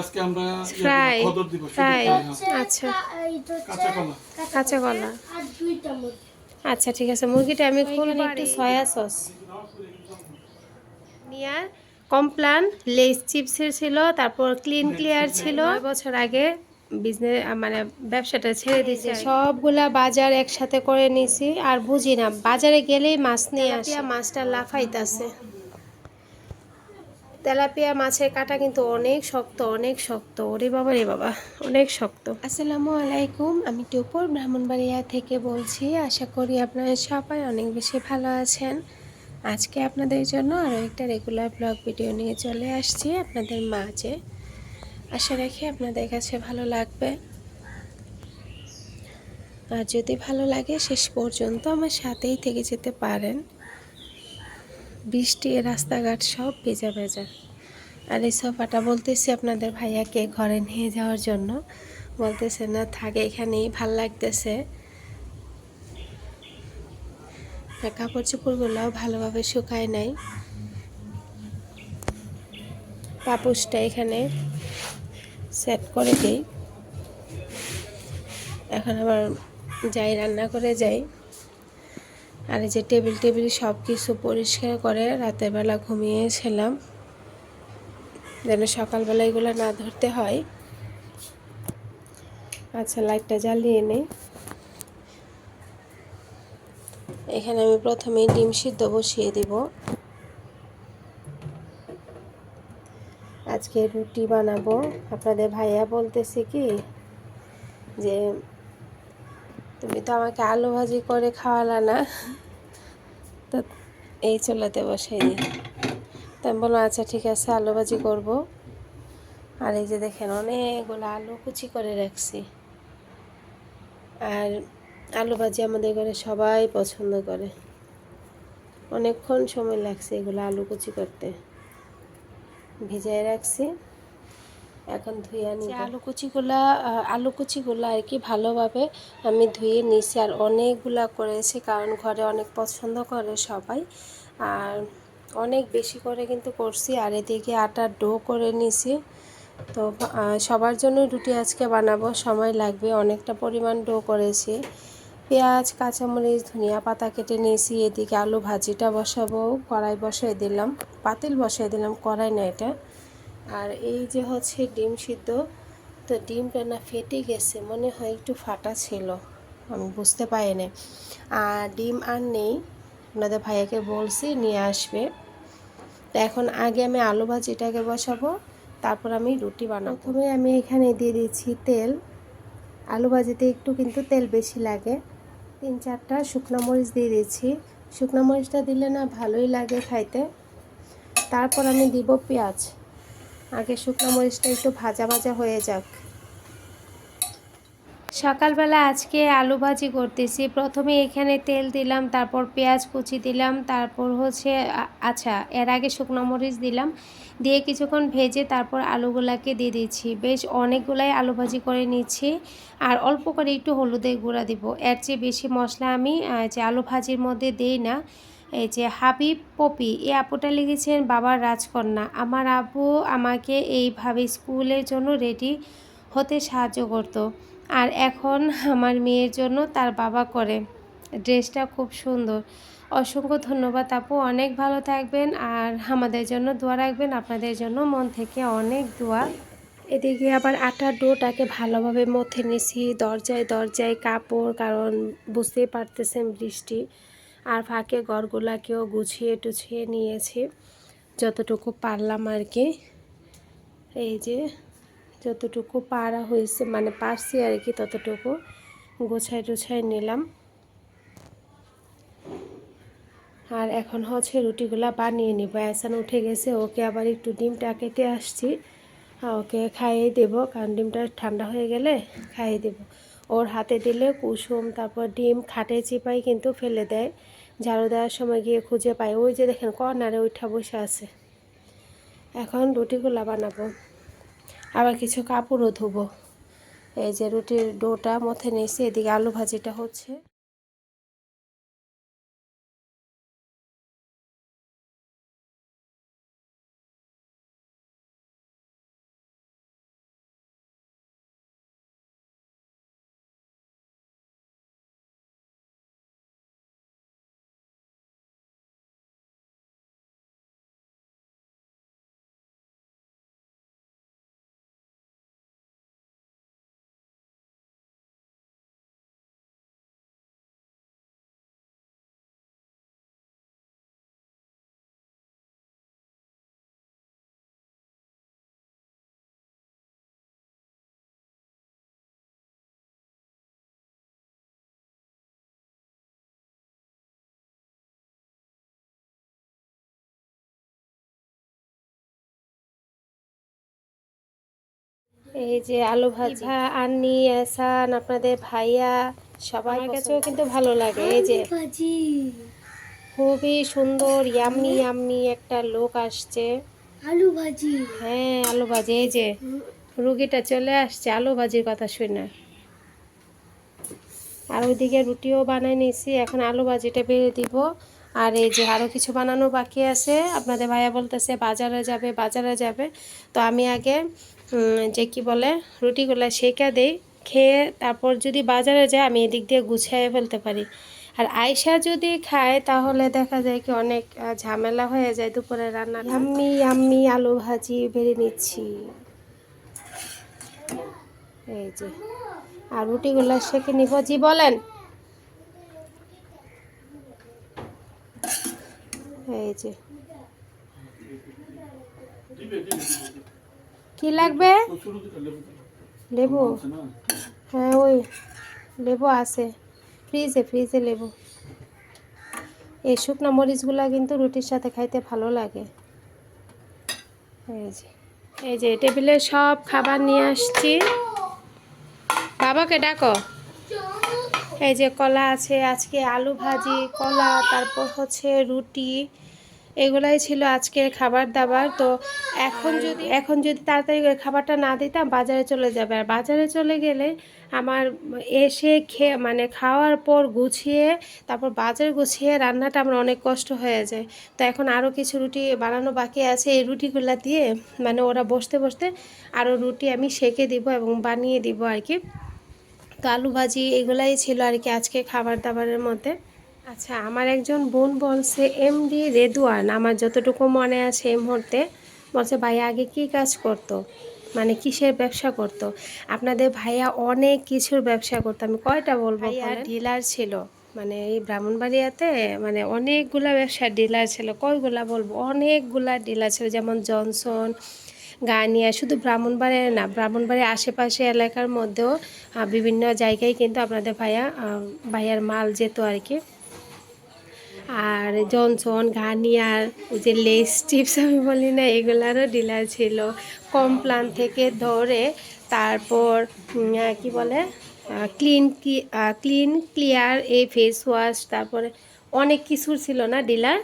আজকে আমরা Fry, খদর দিব আচ্ছা। কাঁচা কলা। কাঁচা কলা। আর দুইটা মুরগি। আচ্ছা ঠিক আছে মুরগিটা আমি খুলবো একটু সয়া সস। নিয়ার কমপ্লান লেস চিপসের ছিল তারপর ক্লিন ক্লিয়ার ছিল। বছর আগে বিজনেস মানে ব্যবসাটা ছেড়ে দিয়েছি সবগুলা বাজার একসাথে করে নিছি আর বুঝি না বাজারে গেলেই মাছ নিয়ে আসি। মাছটা লাফাইতাছে। তেলাপিয়া মাছের কাটা কিন্তু অনেক শক্ত অনেক শক্ত। ওরে বাবা, রে বাবা, অনেক শক্ত। আসসালামু আলাইকুম, আমি টুপুর ব্রাহ্মণবাড়িয়া থেকে বলছি, আশা করি আপনারা সবাই অনেক বেশি ভালো আছেন। আজকে আপনাদের জন্য আরও একটা রেগুলার ব্লগ ভিডিও নিয়ে চলে আসছি আপনাদের মাঝে। আশা রাখি আপনাদের কাছে ভালো লাগবে। আর যদি ভালো লাগে, শেষ পর্যন্ত আমার সাথেই থেকে যেতে পারেন। বৃষ্টি, রাস্তাঘাট সব ভেজা ভেজা। আর এই সোফাটা বলতেছি আপনাদের ভাইয়াকে ঘরে নিয়ে যাওয়ার জন্য। বলতেছে, না, থাকে, এখানেই ভালো লাগতেছে। কাপড় চোপড়গুলোও ভালোভাবে শুকায় নাই। পাপুসটা এখানে সেট করে দিই। এখন আবার যাই, রান্না করে যাই। আর যে টেবিল টেবিল সব কিছু পরিষ্কার করে রাতের বেলা ঘুমিয়েছিলাম। যেন সকালবেলা এগুলো না ধরতে হয়। আচ্ছা লাইটটা জ্বালিয়ে নেই। এখানে আমি প্রথমে ডিম সিদ্ধ বসিয়ে দিব। আজকে রুটি বানাবো। আপনাদের ভাইয়া বলতেছে কি যে তুমি তো আমাকে আলু ভাজি করে খাওয়ালা না। তো এই চুলাতে বসাই। দিই তো আমি বললাম আচ্ছা ঠিক আছে, আলু ভাজি করব। আর এই যে দেখেন, অনেকগুলো আলু কুচি করে রাখছি। আর আলু ভাজি আমাদের ঘরে সবাই পছন্দ করে। অনেকক্ষণ সময় লাগছে এগুলো আলু কুচি করতে। ভিজাই রাখছি। এখন ধুয়ে নিই আলু কুচিগুলা আলু কুচিগুলো আর কি ভালোভাবে আমি ধুয়ে নিছি আর অনেকগুলা করেছি কারণ ঘরে অনেক পছন্দ করে সবাই। আর অনেক বেশি করে কিন্তু করছি আর এদিকে আটার ডো করে নিছি। তো সবার জন্য রুটি আজকে বানাবো সময় লাগবে অনেকটা পরিমাণ ডো করেছি। পেঁয়াজ কাঁচামরিচ ধনিয়া পাতা কেটে নিয়েছি এদিকে আলু ভাজিটা বসাবো কড়াই বসাই দিলাম পাতিল বসাই দিলাম কড়াই না এটা। আর এই যে হচ্ছে ডিম সিদ্ধ, তো ডিমটা না ফেটে গেছে, মনে হয় একটু ফাটা ছিল, আমি বুঝতে পারিনি। আর ডিম আর নেই, আপনাদের ভাইয়াকে বলছি, নিয়ে আসবে। তো এখন আগে আমি আলু ভাজিটাকে বসাবো, তারপর আমি রুটি বানাবো। প্রথমে আমি এখানে দিয়ে দিচ্ছি তেল। আলু ভাজিতে একটু কিন্তু তেল বেশি লাগে। তিন চারটা শুকনো মরিচ দিয়ে দিচ্ছি। শুকনো মরিচটা দিলে না ভালোই লাগে খাইতে। তারপর আমি দিব পেঁয়াজ। আগে শুকনো মরিচটা একটু ভাজা ভাজা হয়ে যাক। সকালবেলা আজকে আলু ভাজি করতেছি। প্রথমে এখানে তেল দিলাম, তারপর পেঁয়াজ কুচি দিলাম, তারপর হচ্ছে আচ্ছা এর আগে শুকনো মরিচ দিলাম। দিয়ে কিছুক্ষণ ভেজে তারপর আলুগুলাকে দিয়ে দিচ্ছি। বেশ অনেকগুলাই আলু ভাজি করে নিচ্ছি। আর অল্প করে একটু হলুদের গুঁড়া দিব। এর চেয়ে বেশি মশলা আমি যে আলু ভাজির মধ্যে দেই না এই যে হাবিব, পপি এই আপুটা লিখেছেন, বাবার রাজকন্যা। আমার আব্বু আমাকে এইভাবে স্কুলের জন্য রেডি হতে সাহায্য করতো। আর এখন আমার মেয়ের জন্য তার বাবা করে। ড্রেসটা খুব সুন্দর। অসংখ্য ধন্যবাদ আপু। অনেক ভালো থাকবেন আর আমাদের জন্য দোয়া রাখবেন। আপনাদের জন্য মন থেকে অনেক দোয়া। এদিকে আবার আটার ডোটাকে ভালোভাবে মথে নিছি দরজায় দরজায় কাপড়, কারণ বুঝতেই পারতেছেন বৃষ্টি। আর ফাঁকে ঘরগুলাকেও গুছিয়ে টুছিয়ে নিয়েছি। যতটুকু পারলাম আর কি। এই যে যতটুকু পারা হয়েছে মানে পারছি আর কি ততটুকু গোছায় টোছায় নিলাম। আর এখন হচ্ছে রুটিগুলা বানিয়ে নিব। এসান উঠে গেছে, ওকে আবার একটু ডিমটা কেটে আসছি। ওকে খাইয়ে দেব, কারণ ডিমটা ঠান্ডা হয়ে গেলে খাইয়ে দেব। ওর হাতে দিলে কুসুম, তারপর ডিম খাটে চিপাই কিন্তু ফেলে দেয়। ঝাড়ু দেওয়ার সময় গিয়ে খুঁজে পাই। ওই যে দেখেন কর্নারে ওইটা বসে আছে। এখন রুটিগুলা বানাবো। আবার কিছু কাপড়ও ধুবো। এই যে রুটির ডোটা মথে নিয়েছি, এদিকে আলু ভাজিটা হচ্ছে। এই যে আলু ভাজা। আন্নি এসান আপনাদের ভাইয়া সবার কাছেও কিন্তু ভালো লাগে। এই যে খুবই সুন্দর ইয়াম্মি ইয়াম্মি একটা লোক আসছে। আলু ভাজি। হ্যাঁ আলু ভাজি এই যে রুগীটা চলে আসছে আলু ভাজির কথা শুনে। আর ওইদিকে রুটিও বানাই নিয়েছি এখন আলু ভাজিটা বেড়ে দিব। আর এই যে আরও কিছু বানানো বাকি আছে আপনাদের ভাইয়া বলতেছে বাজারে যাবে বাজারে যাবে। তো আমি আগে যে কি বলে রুটিগুলো সেকা দেই খেয়ে তারপর যদি বাজারে যায় আমি এদিক দিয়ে গুছিয়ে ফেলতে পারি। আর আয়সা যদি খায় তাহলে দেখা যায় কি অনেক ঝামেলা হয়ে যায় দুপুরে রান্না আম্মি আম্মি আলু ভাজি বেড়ে নিচ্ছি। এই যে আর রুটিগুলো সেকে নিব। জি বলেন। এই যে কি লাগবে? লেবু। হ্যাঁ ওই লেবু আছে। ফ্রিজে ফ্রিজে লেবু। এই শুকনো মরিচগুলা কিন্তু রুটির সাথে খাইতে ভালো লাগে। এই যে এই যে টেবিলে সব খাবার নিয়ে আসছি। বাবাকে ডাকো। এই যে কলা আছে আজকে আলু ভাজি কলা তারপর হচ্ছে রুটি এগুলাই ছিল আজকের খাবার দাবার। তো এখন যদি এখন যদি তাড়াতাড়ি করে খাবারটা না দিতাম বাজারে চলে যাবে। আর বাজারে চলে গেলে আমার এসে খেয়ে মানে খাওয়ার পর গুছিয়ে তারপর বাজার গুছিয়ে রান্নাটা আমার অনেক কষ্ট হয়ে যায়। তো এখন আরও কিছু রুটি বানানো বাকি আছে। এই রুটিগুলো দিয়ে মানে ওরা বসতে বসতে আরও রুটি আমি সেকে দিব এবং বানিয়ে দিব আর কি। তো আলু ভাজি এগুলাই ছিল আর কি আজকে খাবার দাবারের মধ্যে। আচ্ছা আমার একজন বোন বলছে এমডি রেদুয়ান আমার যতটুকু মনে আছে এই মুহূর্তে বলছে ভাইয়া আগে কি কাজ করতো? মানে কিসের ব্যবসা করতো? আপনাদের ভাইয়া অনেক কিছুর ব্যবসা করতো। আমি কয়টা বলব ভাইয়া ডিলার ছিল। মানে এই ব্রাহ্মণবাড়িয়াতে মানে অনেকগুলা ব্যবসার ডিলার ছিল। কয়গুলা বলব? অনেকগুলা ডিলার ছিল যেমন জনসন গানিয়া শুধু ব্রাহ্মণবাড়িয়া না ব্রাহ্মণবাড়ির আশেপাশে এলাকার মধ্যেও বিভিন্ন জায়গায় কিন্তু আপনাদের ভাইয়া ভাইয়ার মাল যেত আর কি। আর জনসন গার্নিয়ার ওই যে লেস টিপস আমি বলি না, এগুলারও ডিলার ছিল। কমপ্লান থেকে ধরে তারপর কি বলে ক্লিন ক্লিন, ক্লিয়ার, এই ফেস ওয়াশ তারপরে অনেক কিছুর ছিল না ডিলার।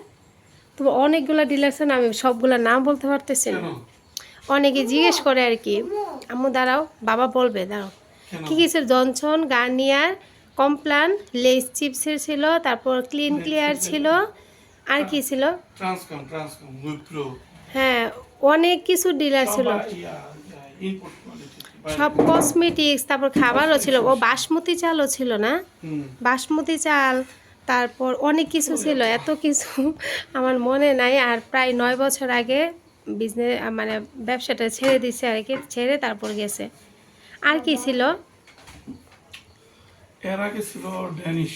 তো অনেকগুলো ডিলার আমি সবগুলো নাম বলতে পারতেছি না। অনেকে জিজ্ঞেস করে আর কি আম্মু দাঁড়াও বাবা বলবে দাঁড়াও। কি কিছু জনসন গার্নিয়ার কমপ্লান লেস চিপসের ছিল তারপর ক্লিন ক্লিয়ার ছিল আর কি ছিল? হ্যাঁ অনেক কিছু ডিলার ছিল। সব কসমেটিক্স তারপর খাবারও ছিল। ও বাসমতি চালও ছিল না? বাসমতি চাল তারপর অনেক কিছু ছিল। এত কিছু আমার মনে নাই। আর প্রায় নয় বছর আগে বিজনেস মানে ব্যবসাটা ছেড়ে দিছে আর কি ছেড়ে তারপর গেছে। আর কি ছিল? এর আগে ছিল ড্যানিশ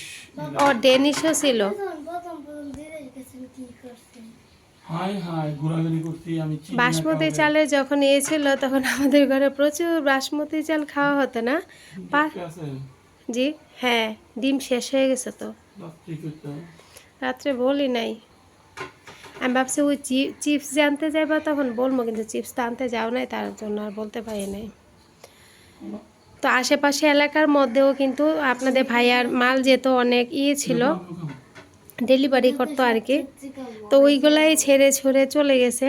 ও ডেনিশও ছিল। বাসমতি। চালের যখন এ ছিল তখন আমাদের ঘরে প্রচুর বাসমতি চাল খাওয়া হতো না? জি হ্যাঁ ডিম শেষ হয়ে গেছে তো। রাত্রে বলি নাই। আমি ভাবছি ওই চিপস যে আনতে যাইবা তখন বলব কিন্তু চিপস তো আনতে যাও নাই তার জন্য আর বলতে পারি নাই। তো আশেপাশে এলাকার মধ্যেও কিন্তু আপনাদের ভাইয়ার মাল যেত অনেক ইয়ে ছিল ডেলিভারি করতো আর কি। তো ওইগুলাই ছেড়ে ছড়ে চলে গেছে।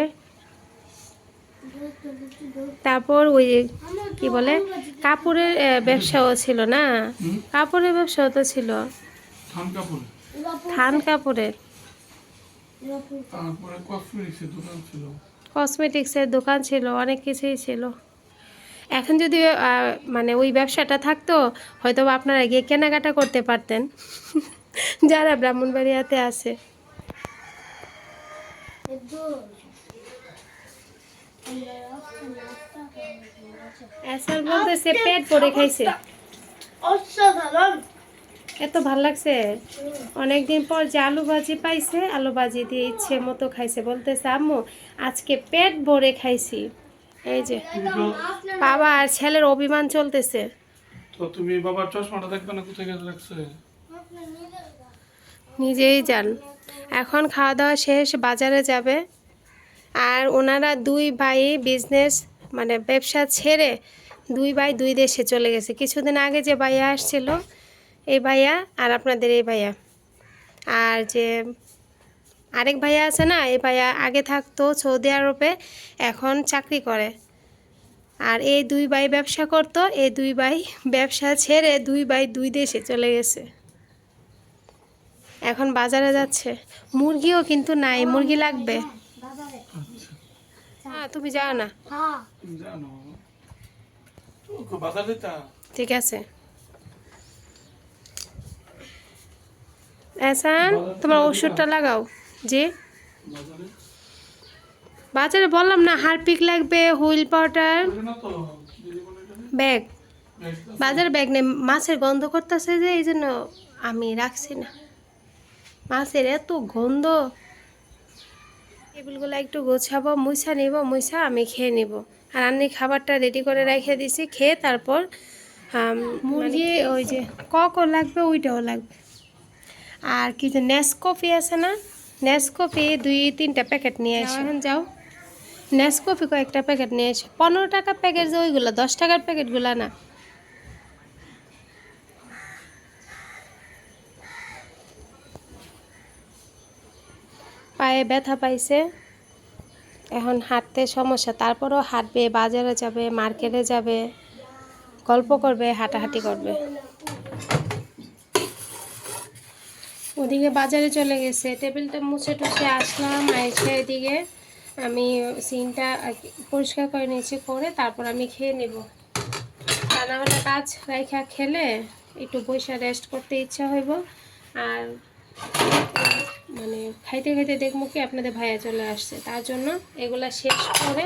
তারপর ওই কি বলে কাপড়ের ব্যবসাও ছিল না? কাপড়ের ব্যবসাও তো ছিল। থান কাপড়ের। তারপরে কসমেটিক্সের দোকান ছিল। কসমেটিক্সের দোকান ছিল অনেক কিছুই ছিল। এখন যদি মানে ওই ব্যবসাটা থাকতো হয়তো বা আপনারা গিয়ে কেনাকাটা করতে পারতেন। যারা ব্রাহ্মণবাড়িয়াতে আছে। এসার বলতেছে পেট ভরে খাইছে। অসাধারণ। এত ভালো লাগছে। অনেকদিন পর যে আলু ভাজি পাইছে আলু ভাজি দিয়ে ইচ্ছে মতো খাইছে বলতেছে আম্মু আজকে পেট ভরে খাইছি। এই যে বাবা আর ছেলের অভিমান চলতেছে। তো তুমি বাবার চশমাটা দেখবে না কোথায় গেছে রাখছে নিজেই যান। এখন খাওয়া দাওয়া শেষ বাজারে যাবে। আর ওনারা দুই ভাই বিজনেস মানে ব্যবসা ছেড়ে দুই ভাই দুই দেশে চলে গেছে। কিছুদিন আগে যে ভাইয়া আসছিল এই ভাইয়া আর আপনাদের এই ভাইয়া। আর যে আরেক ভাইয়া আছে না এই ভাইয়া আগে থাকতো সৌদি আরবে এখন চাকরি করে। আর এই দুই ভাই ব্যবসা করতো এই দুই ভাই ব্যবসা ছেড়ে দুই ভাই দুই দেশে চলে গেছে। এখন বাজারে যাচ্ছে। মুরগিও কিন্তু নাই মুরগি লাগবে। হ্যাঁ তুমি যাও না। হ্যাঁ। ঠিক আছে। এসান তোমার ওষুধটা লাগাও। যে? বাজারে? বললাম না হারপিক লাগবে হুইল পাউডার। ব্যাগ। বাজারে ব্যাগ নেই মাছের গন্ধ করতেছে যে এই জন্য আমি রাখছি না। মাছের এত গন্ধ। টেবিলগুলো একটু গোছাবো মুছা নিব মুছা আমি খেয়ে নিব। আর আমি খাবারটা রেডি করে রেখে দিছি খেয়ে তারপর আম, মুরগি ওই যে ককও লাগবে ওইটাও লাগবে। আর কি যে নেসকফি আছে না? নেসকফি দুই তিনটা প্যাকেট নিয়ে এসে। এখন যাও। নেসকফি কয়েকটা প্যাকেট নিয়ে এসে। পনেরো টাকা প্যাকেট যে ওইগুলো দশ টাকার প্যাকেটগুলো না। পায়ে ব্যথা পাইছে। এখন হাঁটতে সমস্যা তারপরও হাঁটবে বাজারে যাবে মার্কেটে যাবে গল্প করবে হাঁটাহাঁটি করবে। ওদিকে বাজারে চলে গেছে। টেবিলটা মুছে টুছে আসলাম এসে এদিকে। আমি সিনটা পরিষ্কার করে নিয়েছি, করে তারপর আমি খেয়ে নেব। তা না কাজ রাইখা খেলে একটু বসে রেস্ট করতে ইচ্ছা হইব। আর মানে খাইতে খাইতে দেখব কি আপনাদের ভাইয়া চলে আসছে। তার জন্য এগুলা শেষ করে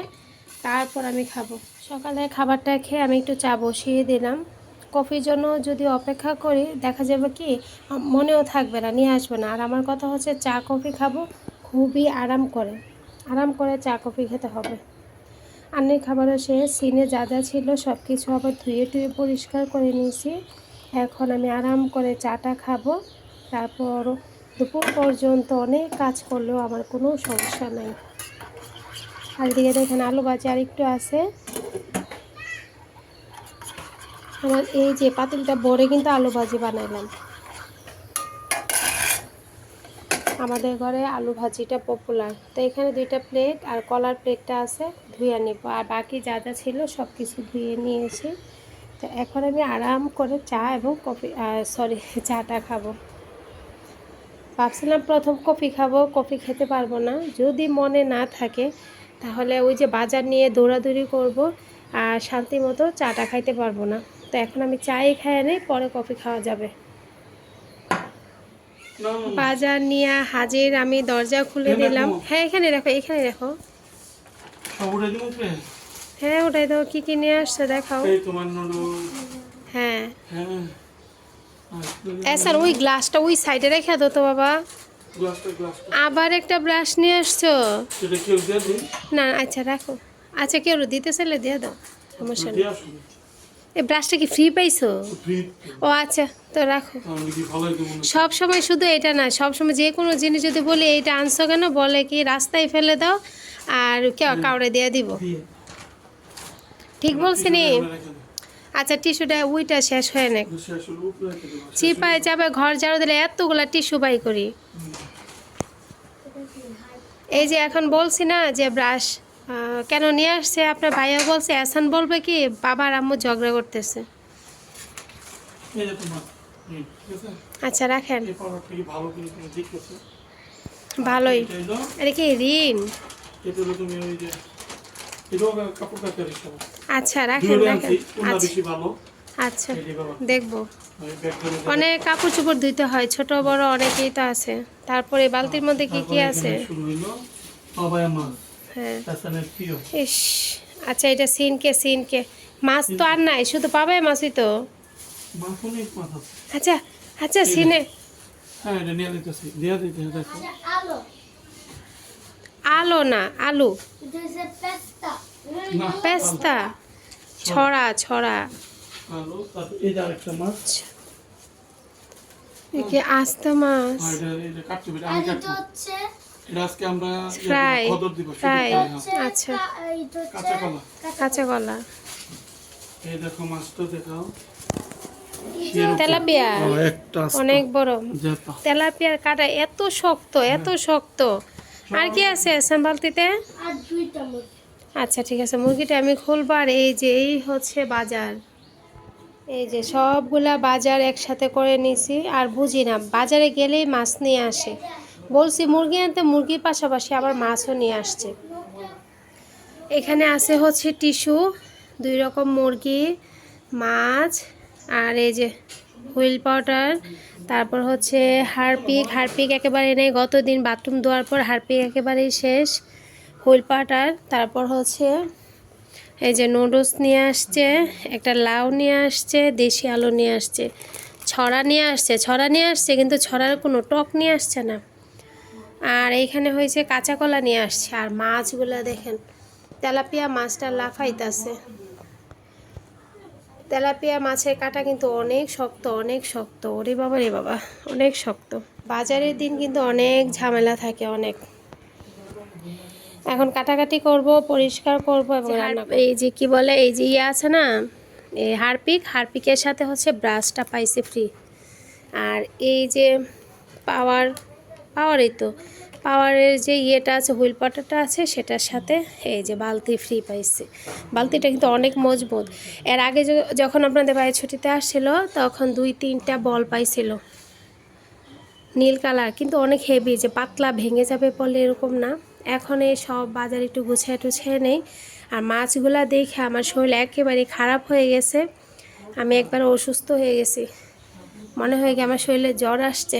তারপর আমি খাব। সকালে খাবারটা খেয়ে আমি একটু চা বসিয়ে দিলাম। কফির জন্য যদি অপেক্ষা করি, দেখা যাবে কি মনেও থাকবে না, নিয়ে আসবে না। আর আমার কথা হচ্ছে, চা, কফি খাব, খুবই আরাম করে। আরাম করে চা, কফি খেতে হবে। আন্নের খাবারও শেষ সিনে যা যা ছিল সব কিছু আবার ধুয়ে টুয়ে পরিষ্কার করে নিয়েছি। এখন আমি আরাম করে চাটা খাব। তারপর দুপুর পর্যন্ত অনেক কাজ করলেও আমার কোনো সমস্যা নাই। আর দিকে দেখেন, আলু ভাজি আর একটু আছে। আমার এই যে পাতিলটা ভরে কিন্তু আলু ভাজি বানাইলাম। আমাদের ঘরে আলু ভাজিটা পপুলার তো এখানে দুইটা প্লেট আর কলার প্লেটটা আছে, ধুয়ে নিব। আর বাকি যা যা ছিল সব কিছু ধুয়ে নিয়েছি। তো এখন আমি আরাম করে চা এবং কফি সরি চাটা খাব। ভাবছিলাম প্রথম কফি খাব, কফি খেতে পারব না। যদি মনে না থাকে, তাহলে ওই যে বাজার নিয়ে দৌড়াদৌড়ি করব আর শান্তি মতো চাটা খাইতে পারব না। তো এখন আমি চাই খাই নেই পরে কফি খাওয়া যাবে। বাজার নিয়ে হাজির আমি দরজা খুলে দিলাম। হ্যাঁ এখানে রাখো এখানে রাখো। হ্যাঁ ওটাই তো কী কী নিয়ে আসছে দেখাও। হ্যাঁ। হ্যাঁ। স্যার ওই গ্লাসটা ওই সাইডে রেখে দো তো বাবা। আবার একটা ব্রাশ নিয়ে আসছো? না আচ্ছা রাখো। আচ্ছা কেউ দিতে চাইলে দিয়ে দাও। সমস্যা নেই। এই ব্রাশটা কি ফ্রি পাইছো? ও আচ্ছা তো রাখো। কি সব সময় শুধু এটা না সব সময় যে কোনো জিনিস যদি বলি এইটা আনছো কেন? বলে কি রাস্তায় ফেলে দাও আর কেউ কাউরে দিয়ে দিব। ঠিক বলছি নি? আচ্ছা টিস্যুটা ওইটা শেষ হয়ে নে। চিপায় যাবে ঘর ঝাড়ু দিলে এতগুলা টিস্যু বাই করি। এই যে এখন বলছি না যে ব্রাশ কেন নিয়ে আসছে? আপনার ভাইয়া বলছে এসান বলবে কি বাবার আম্মু ঝগড়া করতেছে। আচ্ছা রাখেন। ভালোই। এটা কি ঋণ? আচ্ছা রাখেন আচ্ছা। আচ্ছা দেখব। অনেক কাপড় চোপড় ধুইতে হয় ছোট বড় অনেকেই তো আছে। তারপরে বালতির মধ্যে কি কি আছে? হ্যাঁ। ইস আচ্ছা এটা সিনকে সিনকে। মাছ তো আর নাই শুধু পাবে মাছই তো। আচ্ছা আচ্ছা সিনে। হ্যাঁ এটা নিয়ে দিতেছি দিয়ে দিতে দেখো। আচ্ছা আলো। আলো না আলু। পেস্তা। ছড়া ছড়া। আস্তে মাছ। আজকে আমরা fry। fry, হ্যাঁ। আচ্ছা। হচ্ছে কাঁচা কলা। কাঁচা কলা। এই দেখো মাছটা দেখাও। তেলাপিয়া। ও, একটা আস্ত। অনেক বড়। তেলাপিয়ার কাটা এত শক্ত এত শক্ত। আর কি আছে বালতিতে আর দুইটা মুরগি। আচ্ছা ঠিক আছে মুরগিটা আমি খুলবো। আর এই যে এই হচ্ছে বাজার। এই যে সবগুলা বাজার একসাথে করে নিছি। আর বুঝি না বাজারে গেলেই মাছ নিয়ে আসে। বলছি, মুরগি আনতে মুরগির পাশাপাশি আবার মাছও নিয়ে আসছে। এখানে আছে হচ্ছে টিস্যু, দুই রকম মুরগি, মাছ, আর এই যে হুইল পাউডার, তারপর হচ্ছে হারপিক হারপিক একেবারে নেই গত দিন বাথরুম ধোয়ার পর হারপিক একেবারেই শেষ, হুইল পাউডার, তারপর হচ্ছে এই যে নুডলস নিয়ে আসছে, একটা লাউ নিয়ে আসছে, দেশি আলু নিয়ে আসছে, ছড়া নিয়ে আসছে, ছড়া নিয়ে আসছে, কিন্তু ছড়ার কোনো টক নিয়ে আসছে না। আর এইখানে হয়েছে কাঁচা কলা নিয়ে আসছে। আর মাছগুলো দেখেন তেলাপিয়া মাছটা লাফাইতাছে। তেলাপিয়া মাছের কাটা কিন্তু অনেক শক্ত অনেক শক্ত। ওরে বাবা রে বাবা অনেক শক্ত। বাজারের দিন কিন্তু অনেক ঝামেলা থাকে অনেক। এখন কাটাকাটি করব পরিষ্কার করব এবং এই যে কি বলে এই যে ইয়ে আছে না এই হারপিক হারপিকের সাথে হচ্ছে ব্রাশটা পাইছে ফ্রি আর এই যে পাওয়ার পাওয়ারই তো। পাওয়ারের যে ইয়েটা আছে, হুইল পাটাটা আছে, সেটার সাথে এই যে বালতি ফ্রি পাইছে। বালতিটা কিন্তু অনেক মজবুত। এর আগে যখন আপনাদের বাইরে ছুটিতে আসছিল, তখন দুই তিনটা বল পাইছিল। নীল কালার, কিন্তু অনেক হেভি যে পাতলা ভেঙে যাবে বলে এরকম না। এখন এই সব বাজার একটু গুছিয়ে টুছিয়ে নেই। আর মাছগুলা দেখে আমার শরীর একেবারে খারাপ হয়ে গেছে। আমি একবার অসুস্থ হয়ে গেছি। মনে হয় কি আমার শরীরে জ্বর আসছে।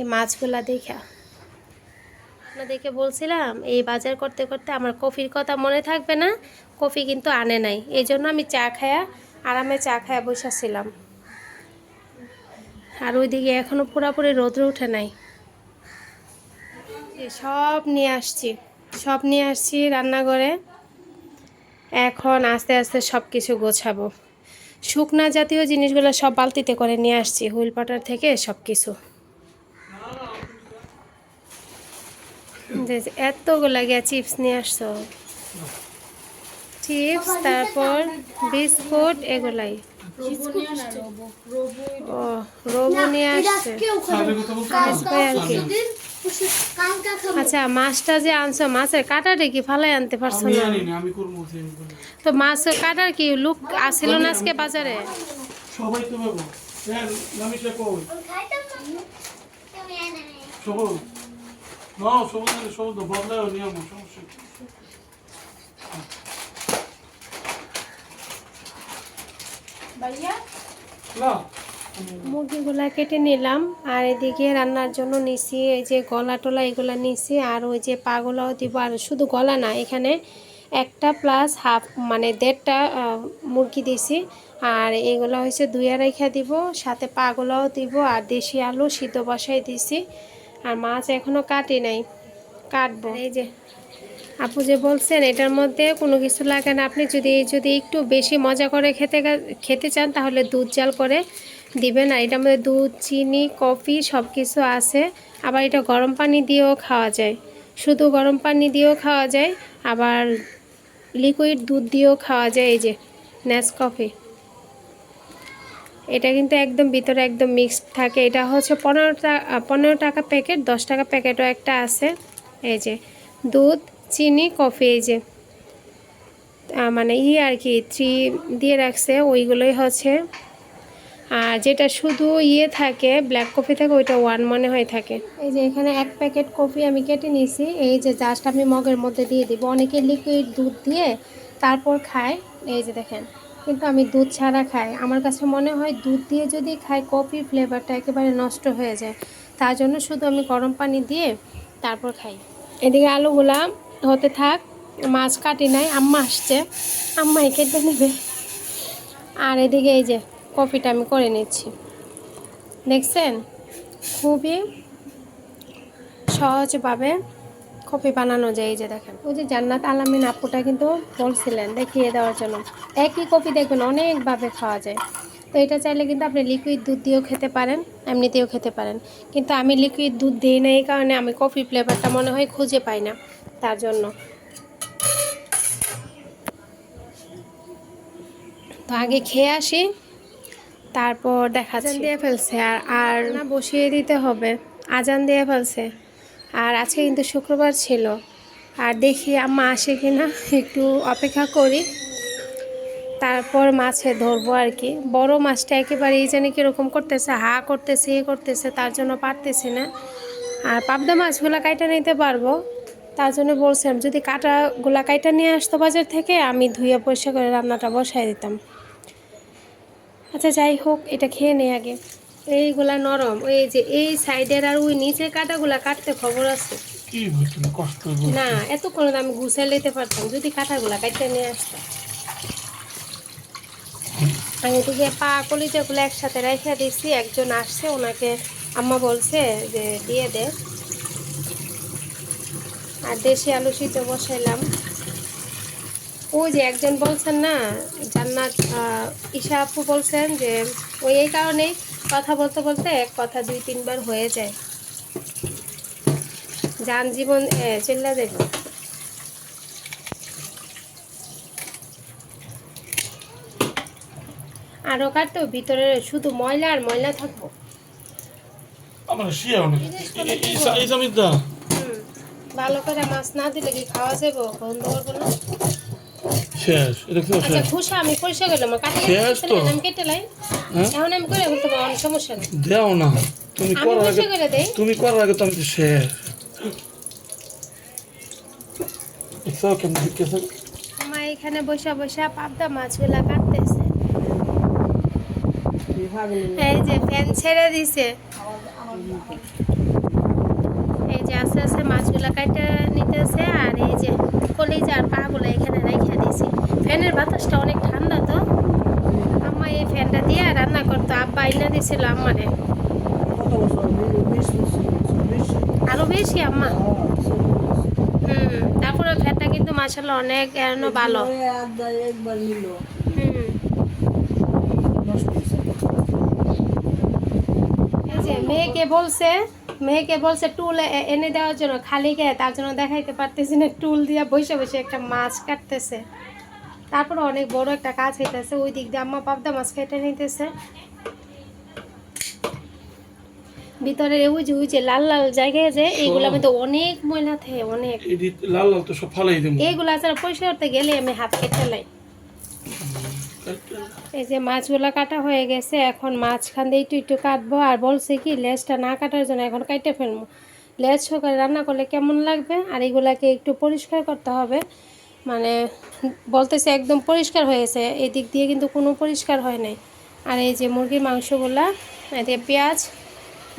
এই মাছগুলা দেখা। আপনাদেরকে বলছিলাম, এই বাজার করতে করতে আমার কফির কথা মনে থাকবে না, কফি কিন্তু আনে নাই। এই জন্য আমি চা খায়া আরামে চা খায়া বসেছিলাম আর ওইদিকে এখনও পুরোপুরি রোদ্র উঠে নাই। সব নিয়ে আসছি, সব নিয়ে আসছি রান্নাঘরে। এখন আস্তে আস্তে সব কিছু গোছাবো। শুকনা জাতীয় জিনিসগুলো সব বালতিতে করে নিয়ে আসছি, হুইল পাটার থেকে সব কিছু এতগুলা গিয়া চিপস নিয়ে আসছো। চিপস তারপর বিস্কুট এগুলাই। ও রবু নিয়ে আসছে। আচ্ছা মাছটা যে আনছো মাছের কাটাটা কি ফালাই আনতে পারছ না। তো মাছের কাটার কি লুক আসিল না আজকে বাজারে? সবাই তো দিলে সবল তো বদলাও নিয়ম সমস্যা কি? না। মুরগিগুলা কেটে নিলাম আর এদিকে রান্নার জন্য নিছি এই যে গলা টলা এগুলো নিছি আর ওই যে পাগুলাও দিব আর শুধু গলা না এখানে একটা প্লাস হাফ মানে দেড়টা মুরগি দিছি আর এগুলো হয়েছে দুই আড়াইখা দিব সাথে পাগুলাও দিব আর দেশি আলু সিদ্ধ বসাই দিছি আর মাছ এখনও কাটি নাই। কাটবো। এই যে আপু যে বলছেন এটার মধ্যে কোনো কিছু লাগে না। আপনি যদি যদি একটু বেশি মজা করে খেতে খেতে চান তাহলে দুধ জাল করে দিবেন। আর এটার মধ্যে দুধ চিনি কফি সব কিছু আছে। আবার এটা গরম পানি দিয়েও খাওয়া যায়। শুধু গরম পানি দিয়েও খাওয়া যায় আবার লিকুইড দুধ দিয়েও খাওয়া যায়। এই যে ন্যাস কফি এটা কিন্তু একদম ভিতরে একদম মিক্সড থাকে। এটা হচ্ছে পনেরো টাকা পনেরো টাকা প্যাকেট দশ টাকা প্যাকেটও একটা আছে। এই যে, দুধ, চিনি কফি এই যে মানে ই আর কি থ্রি দিয়ে রাখছে, ওইগুলোই হচ্ছে। আর যেটা শুধু ইয়ে থাকে ব্ল্যাক কফি থাকে, ওইটা ওয়ান মনে হয় থাকে। এই যে এখানে এক প্যাকেট কফি আমি কেটে নিয়েছি এই যে জাস্ট আমি মগের মধ্যে দিয়ে দিব। অনেকে লিকুইড দুধ দিয়ে তারপর খায়। এই যে দেখেন কিন্তু আমি দুধ ছাড়া খাই। আমার কাছে মনে হয় দুধ দিয়ে যদি খাই, কফির ফ্লেভারটা একেবারে নষ্ট হয়ে যায়। তার জন্য শুধু আমি গরম পানি দিয়ে তারপর খাই। এদিকে আলুগুলা হতে থাক, মাছ কাটি নাই, আম্মা আসছে। আম্মাই কেটে নেবে। আর এদিকে এই যে কফিটা আমি করে নিচ্ছি। দেখছেন? খুবই সহজভাবে কফি বানানো যায় এই যে দেখেন। ওই যে জান্নাত আলামিন আপুটা কিন্তু বলছিলেন দেখিয়ে দেওয়ার জন্য। একই কফি দেখবেন অনেকভাবে খাওয়া যায়। তো এটা চাইলে কিন্তু আপনি লিকুইড দুধ দিয়েও খেতে পারেন এমনিতেও খেতে পারেন। কিন্তু আমি লিকুইড দুধ দিই না এই কারণে আমি কফি ফ্লেভারটা মনে হয় খুঁজে পাই না তার জন্য। তো আগে খেয়ে আসি তারপর দেখা দিয়ে ফেলছে আর আর না বসিয়ে দিতে হবে। আজান দিয়ে ফেলছে। আর আজকে কিন্তু শুক্রবার ছিল। আর দেখি আম্মা আসে কিনা, একটু অপেক্ষা করি। তারপর মাছে ধরবো আর কি। বড় মাছটা একেবারে এই জানি কীরকম করতেছে, হা করতেছে, এ করতেছে, তার জন্য পারতেছি না। আর পাবদা মাছগুলো কাইটা নিতে পারব। তার জন্য বলছিলাম, যদি কাটাগুলা কাইটা নিয়ে আসতো বাজার থেকে, আমি ধুয়ে পরিষ্কার করে রান্নাটা বসাই দিতাম। আচ্ছা যাই হোক, এটা খেয়ে নেই আগে। এইগুলা নরম ওই যে এই সাইডের আর ওই নিচের কাটাগুলা কাটতে খবর আছে? না এতক্ষণ তো আমি গুছাই নিতে পারতাম যদি কাঁটাগুলা কাটতে নিয়ে আসতাম আমি এদিকে পা কলিজাগুলো একসাথে রেখে দিয়েছি একজন আসছে ওনাকে আম্মা বলছে যে দিয়ে দে। আর দেশি আলু সিদ্ধ বসাইলাম। ওই যে একজন বলছেন না জান্নাত ঈশা আপু বলছেন যে ওই এই কারণেই কথা বলতে বলতে এক কথা দুই তিনবার হয়ে যায়। যান জীবন চিল্লা দেব। আরও কাটতো ভিতরে শুধু ময়লা আর ময়লা থাকব। ভালো করে মাছ না দিলে কি খাওয়া যাব? বন্ধ করব না? শেষ। এটা কি আচ্ছা শেষ? খুশা আমি আমার কাটে শেষ তো। আমি কেটে লাই। এখন আমি করে বলতে পারব সমস্যা নেই। দেও না। তুমি করার আগে তুমি করার আগে তো আমি শেষ। It's okay, আমি আমার এখানে বসে বসে পাবদা মাছগুলা কাটতেছে। এই যে ফ্যান ছেড়ে দিছে। এই যে আস্তে আস্তে মাছগুলা কাটে নিতেছে আর এই যে কলিজা আর পাগুলো এখানে রেখে দিছি। ফ্যানের বাতাসটা অনেক ঠান্ডা তো। এই ফ্যানটা দিয়ে রান্না করতো। আব্বা আইনা দিছিল আম্মারে। আরও বেশি আম্মা। হুম তারপরে ফ্যানটা কিন্তু মাসাল্লাহ অনেক এখনও ভালো। মেয়েকে বলছে মেয়েকে বলছে টুল এনে দেওয়ার জন্য খালি গায়ে তার জন্য দেখাইতে পারতেছি না টুল দিয়ে বসে বসে একটা মাছ কাটতেছে। তারপরে অনেক বড় একটা কাজ হইতেছে ওই দিক দিয়ে আম্মা পাবদা মাছ কেটে নিতেছে। ভিতরে ওই যে ওই যে লাল লাল জায়গায় যে এইগুলোর মধ্যে অনেক ময়লা থাকে অনেক। লাল লাল তো সব ফালাই দেবো। এইগুলো আসলে পরিষ্কার করতে গেলে আমি হাত কেটে লাই। এই যে মাছগুলো কাটা হয়ে গেছে এখন মাঝখান দিয়ে একটু একটু কাটবো আর বলছে কি লেজটা না কাটার জন্য এখন কাটে ফেলব। লেজ সকালে রান্না করলে কেমন লাগবে? আর এগুলাকে একটু পরিষ্কার করতে হবে। মানে বলতেছে একদম পরিষ্কার হয়েছে এদিক দিয়ে কিন্তু কোনো পরিষ্কার হয় নাই। আর এই যে মুরগির মাংসগুলা এতে পেঁয়াজ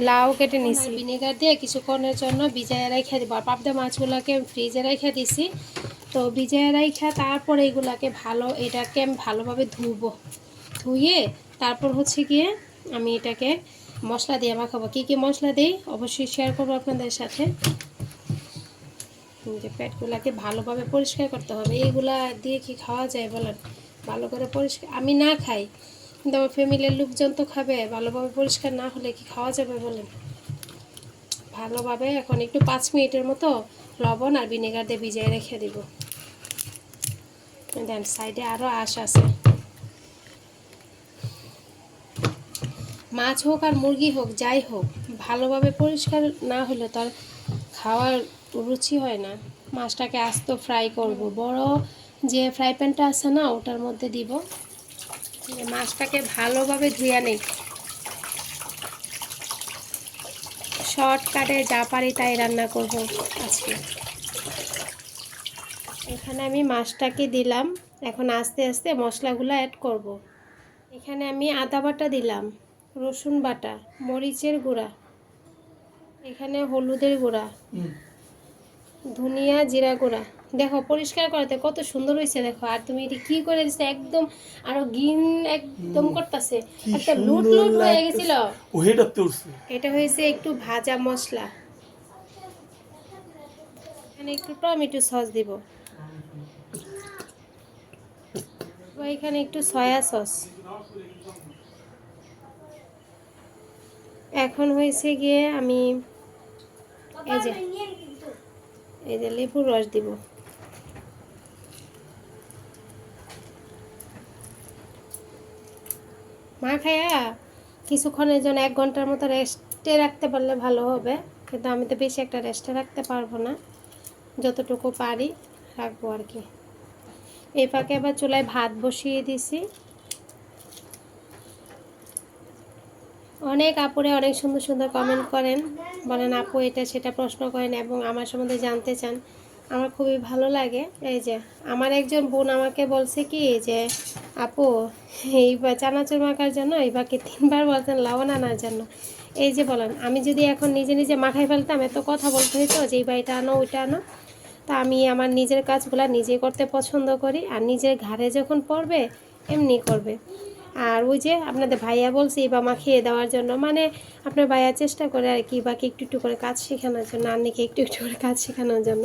লাউ কেটে নিছি। ভিনেগার দিয়ে কিছুক্ষণের জন্য ভিজায় রেখে দিব। আর পাবদা মাছগুলোকে ফ্রিজে রেখে দিছি। তো ভিজায় রেখে তারপর এইগুলাকে ভালো এটাকে আমি ভালোভাবে ধুবো। ধুয়ে তারপর হচ্ছে গিয়ে আমি এটাকে মশলা দিয়ে মাখাবো। কী কী মশলা দিই? অবশ্যই শেয়ার করব আপনাদের সাথে। যে পেটগুলাকে ভালোভাবে পরিষ্কার করতে হবে। এইগুলা দিয়ে কি খাওয়া যায় বলেন? ভালো করে পরিষ্কার আমি না খাই, কিন্তু আমার ফ্যামিলির লোকজন তো খাবে। ভালোভাবে পরিষ্কার না হলে কি খাওয়া যাবে বলেন? ভালোভাবে এখন একটু পাঁচ মিনিটের মতো লবণ আর ভিনেগার দিয়ে ভিজিয়ে রেখে দিব। দেন সাইডে আরও আঁশ আছে। মাছ হোক আর মুরগি হোক, যাই হোক, ভালোভাবে পরিষ্কার না হলে তার খাওয়ার রুচি হয় না। মাছটাকে আস্ত ফ্রাই করব। বড় যে ফ্রাই প্যানটা আছে না, ওটার মধ্যে দিব। মাছটাকে ভালোভাবে ধুয়ে নেই। শর্টকাটে যা পারি তাই রান্না করব আজকে। এখানে আমি মাছটাকে দিলাম। এখন আস্তে আস্তে মশলাগুলো অ্যাড করব। এখানে আমি আদা বাটা দিলাম, রসুন বাটা, মরিচের গুঁড়া, এখানে হলুদের গুঁড়া। ধনিয়া জিরা গুঁড়া। দেখো পরিষ্কার করাতে কত সুন্দর হয়েছে দেখো। আর তুমি এটি কি করে দিচ্ছে একদম আরও গিন একদম করতেছে। একটা লুট লুট হয়ে গেছিল। এটা হয়েছে একটু ভাজা মশলা। এখানে একটু টমেটো সস দিব। এখানে একটু সয়া সস। এখন হয়েছে গিয়ে আমি এই যে এই যে লেবুর রস দিব। মা খাইয়া কিছুক্ষণের জন্য এক ঘণ্টার মতো রেস্টে রাখতে পারলে ভালো হবে, কিন্তু আমি তো বেশি একটা রেস্টে রাখতে পারব না। যতটুকু পারি রাখব আর কি। এই ফাঁকে আবার চুলায় ভাত বসিয়ে দিছি। অনেক আপুরে অনেক সুন্দর সুন্দর কমেন্ট করেন। বলেন, আপু, এটা সেটা প্রশ্ন করেন এবং আমার সম্বন্ধে জানতে চান। আমার খুবই ভালো লাগে। এই যে, আমার একজন বোন আমাকে বলছে কি যে, আপু, এই চানাচুর মাখার জন্য, এই বাকি তিনবার বলতেন লবণ আনার জন্য। এই যে বলেন, আমি যদি এখন নিজে নিজে মাখাই ফেলতাম, এত কথা বলতে হইতো যে, এই বাড়িটা আনো, ওইটা আনো। তা আমি আমার নিজের কাজগুলো নিজে করতে পছন্দ করি, আর নিজের ঘাড়ে যখন পড়বে, এমনি করবে। আর ওই যে আপনাদের ভাইয়া বলছি বা মা খেয়ে দেওয়ার জন্য। মানে আপনার ভাইয়া চেষ্টা করে আর কি, বাকি একটু একটু করে কাজ শেখানোর জন্য, আন্নিকে একটু একটু করে কাজ শেখানোর জন্য।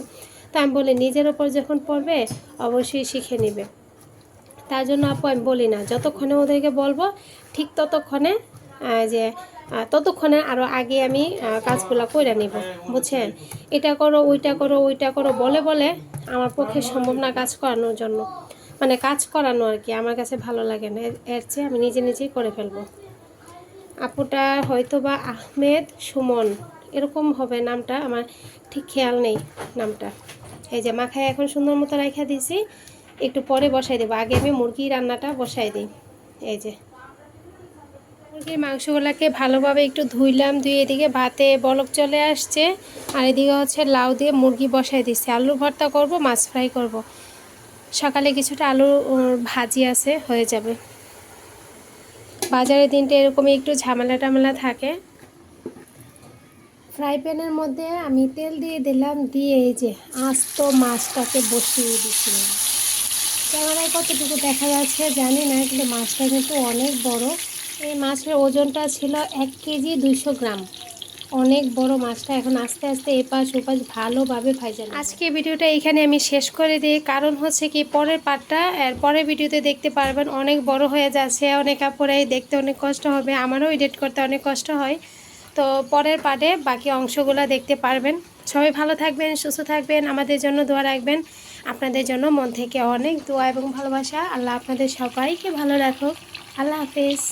তা আমি বলি, নিজের ওপর যখন পড়বে, অবশ্যই শিখে নেবে। তার জন্য আপু আমি বলি না, যতক্ষণে ওদেরকে বলব, ঠিক ততক্ষণে যে ততক্ষণে আরও আগে আমি কাজগুলো করে নিব, বুঝছেন? এটা করো, ওইটা করো ওইটা করো, বলে বলে আমার পক্ষে সম্ভব না কাজ করানোর জন্য। মানে কাজ করানো আর কি, আমার কাছে ভালো লাগে না। এর- চেয়ে আমি নিজে নিজেই করে ফেলব। আপুটা হয়তো বা আহমেদ, সুমন, এরকম হবে নামটা, আমার ঠিক খেয়াল নেই নামটা। এই যে মাখায় এখন সুন্দর মতো রাখা দিয়েছি, একটু পরে বসাই দেবো। আগে আমি মুরগি রান্নাটা বসাই দিই। এই যে মুরগির মাংসগুলোকে ভালোভাবে একটু ধুইলাম, ধুয়ে এদিকে ভাতে বলক চলে আসছে, আর এদিকে হচ্ছে লাউ দিয়ে মুরগি বসাই দিচ্ছি। আলু ভর্তা করব, মাছ ফ্রাই করব। সকালে কিছুটা আলু ভাজি আছে, হয়ে যাবে। বাজারের দিনটা এরকমই একটু ঝামেলা টামেলা থাকে। ফ্রাই প্যানের মধ্যে আমি তেল দিয়ে দিলাম, দিয়ে এই যে আস্ত মাছটাকে বসিয়ে দিচ্ছিলাম ক্যামেরায় কতটুকু দেখা যাচ্ছে জানি না, কিন্তু মাছটা কিন্তু অনেক বড়। এই মাছের ওজনটা ছিল এক কেজি দুইশো গ্রাম। অনেক বড় মাছটা এখন আস্তে আস্তে এপাশ ওপাশ ভালোভাবে ভাজা আজকে ভিডিওটা এখানে আমি শেষ করে দিই। কারণ হচ্ছে কি, পরের পার্টটা, এর পরের ভিডিওতে দেখতে পারবেন অনেক বড় হয়ে যাচ্ছে, অনেক আপুরাই দেখতে অনেক কষ্ট হবে, আমারও এডিট করতে অনেক কষ্ট হয়। তো পরের পার্টে বাকি অংশগুলো দেখতে পারবেন। সবাই ভালো থাকবেন, সুস্থ থাকবেন, আমাদের জন্য দোয়া রাখবেন। আপনাদের জন্য মন থেকে অনেক দোয়া এবং ভালোবাসা। আল্লাহ আপনাদের সবাইকে ভালো রাখুক। আল্লাহ হাফেজ।